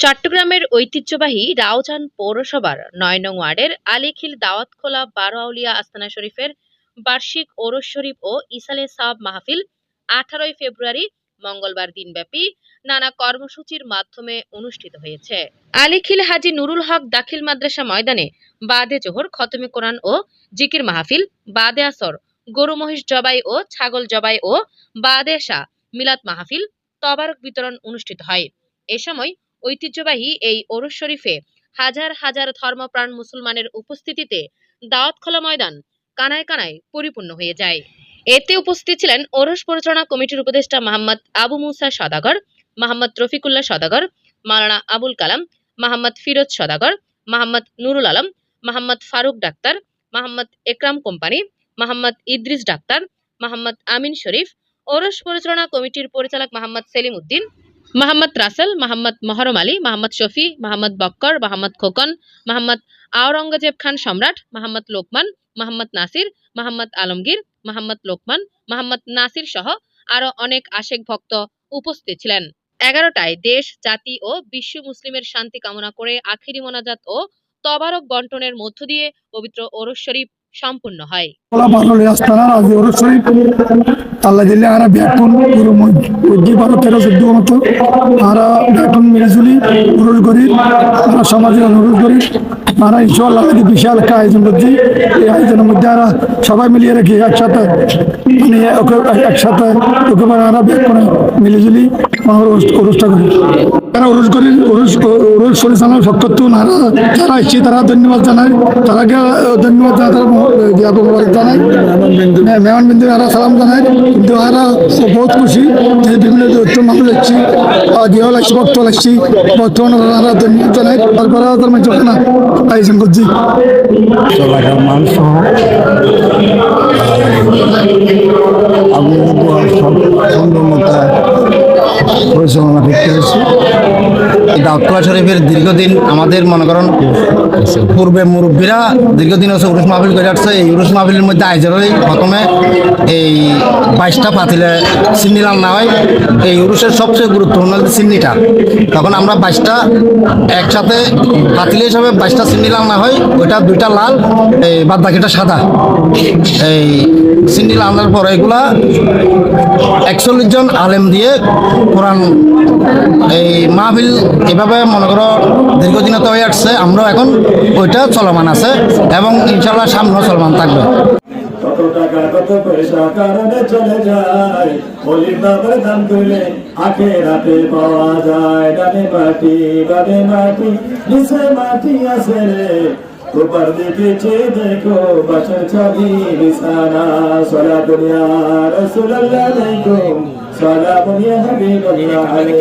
চট্টগ্রামের ঐতিহ্যবাহী রাউজান পৌরসভার নয় নং ওয়ার্ডের আলিখিল দাওয়াতখোলা বারো আউলিয়া আস্তানা শরীফের বার্ষিক ওরস শরীফ ও ইসালে সাব মাহফিল আঠারোই ফেব্রুয়ারি মঙ্গলবার দিনব্যাপী নানা কর্মসূচির মাধ্যমে অনুষ্ঠিত হয়েছে। আলীখিল হাজী নুরুল হক দাখিল মাদ্রাসা ময়দানে বাদে জোহর, খতমে কোরআন ও জিকির মাহফিল, বাদে আসর, গরু মহিষ জবাই ও ছাগল জবাই ও বাদে শাহ মিলাদ মাহফিল, তবারক বিতরণ অনুষ্ঠিত হয়। এ সময় ঐতিহ্যবাহী এই ওরস শরীফে হাজার হাজার ধর্মপ্রাণ মুসলমানের উপস্থিতিতে দাওয়াতখোলা ময়দান কানায় কানায় পরিপূর্ণ হয়ে যায়। এতে উপস্থিত ছিলেন ওরস পরিচালনা কমিটির উপদেষ্টা Mohammad Abu Musa Sadagar, Mohammad Rafiqullah Sadagar Maulana Abul Kalam, Mohammad Firoz Sadagar, Mohammad Nurul Alam, Mohammad Faruk doctor, Mohammad Ekram company, Mohammad Idris doctor, Mohammad Amin Sharif, ওরস পরিচালনা কমিটির পরিচালক মোহাম্মদ সেলিম উদ্দিন মোহাম্মদ রাসেল মোহাম্মদ মহরম আলী মোহাম্মদ শফি মোহাম্মদ বক্কর মোহাম্মদ খোকন মোহাম্মদ আওরঙ্গজেব খান সম্রাট মোহাম্মদ লোকমান মোহাম্মদ নাসির মোহাম্মদ আলমগীর মোহাম্মদ লোকমান মোহাম্মদ নাসির সহ আরও অনেক আশেক ভক্ত উপস্থিত ছিলেন। এগারোটায় দেশ, জাতি ও বিশ্ব মুসলিমের শান্তি কামনা করে আখিরি মোনাজাত ও তবারক বন্টনের মধ্য দিয়ে পবিত্র ওরস শরীফ সম্পূর্ণ হয়। ইনশাল্লাহ বিশাল মধ্যে আরা সবাই মিলিয়ে রাখি একসাথে মানে একসাথে ওকে মিলিজুলি অনুষ্ঠান করি। তারা উরুস করি উরুস পরিচালনার পক্ষ থেকে যারা এসছে তারা ধন্যবাদ জানায়। তারাকে ধন্যবাদ জানায়, তারা জ্ঞাপন জানায়। মেহমান বিন্দু আরা সালাম জানায়। কিন্তু আরা বহুত খুশি যে বিভিন্ন দৈত্য মানুষ এসছি গৃহ লাগছি, ভক্ত লাগছি। বর্তমানে আরা ধন্যবাদ জানায়। তারপরে তার মাঝে ওখানে আয়োজন করছি পরিচালনা করতে দাউদকলা শরীফের দীর্ঘদিন আমাদের মনে করেন পূর্বে মুরব্বীরা দীর্ঘদিন হচ্ছে উরুস মাহফিল করে আসছে। এই উরুস মাহফিলের মধ্যে আইজারই প্রথমে এই বাইশটা পাতিলে চিন্নি লাল না হয় এই উরুসের সবচেয়ে গুরুত্বপূর্ণ হচ্ছে চিন্নিটা তখন আমরা বাইশটা একসাথে পাতিলে হিসাবে বাইশটা চিন্নি লাল না হয় ওইটা দুইটা লাল, এই বাদ বাকিটা সাদা। এই চিন্নি লালের পর এগুলা একচল্লিশ জন আলেম দিয়ে কোরআন এই মাহফিল এভাবে মনে করো দীর্ঘদিনত হয়ে আসছে, আমরাও এখন ওইটা চলমান আছে এবং ইনশাল্লাহ সামনেও চলমান থাকবে।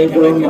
দেখো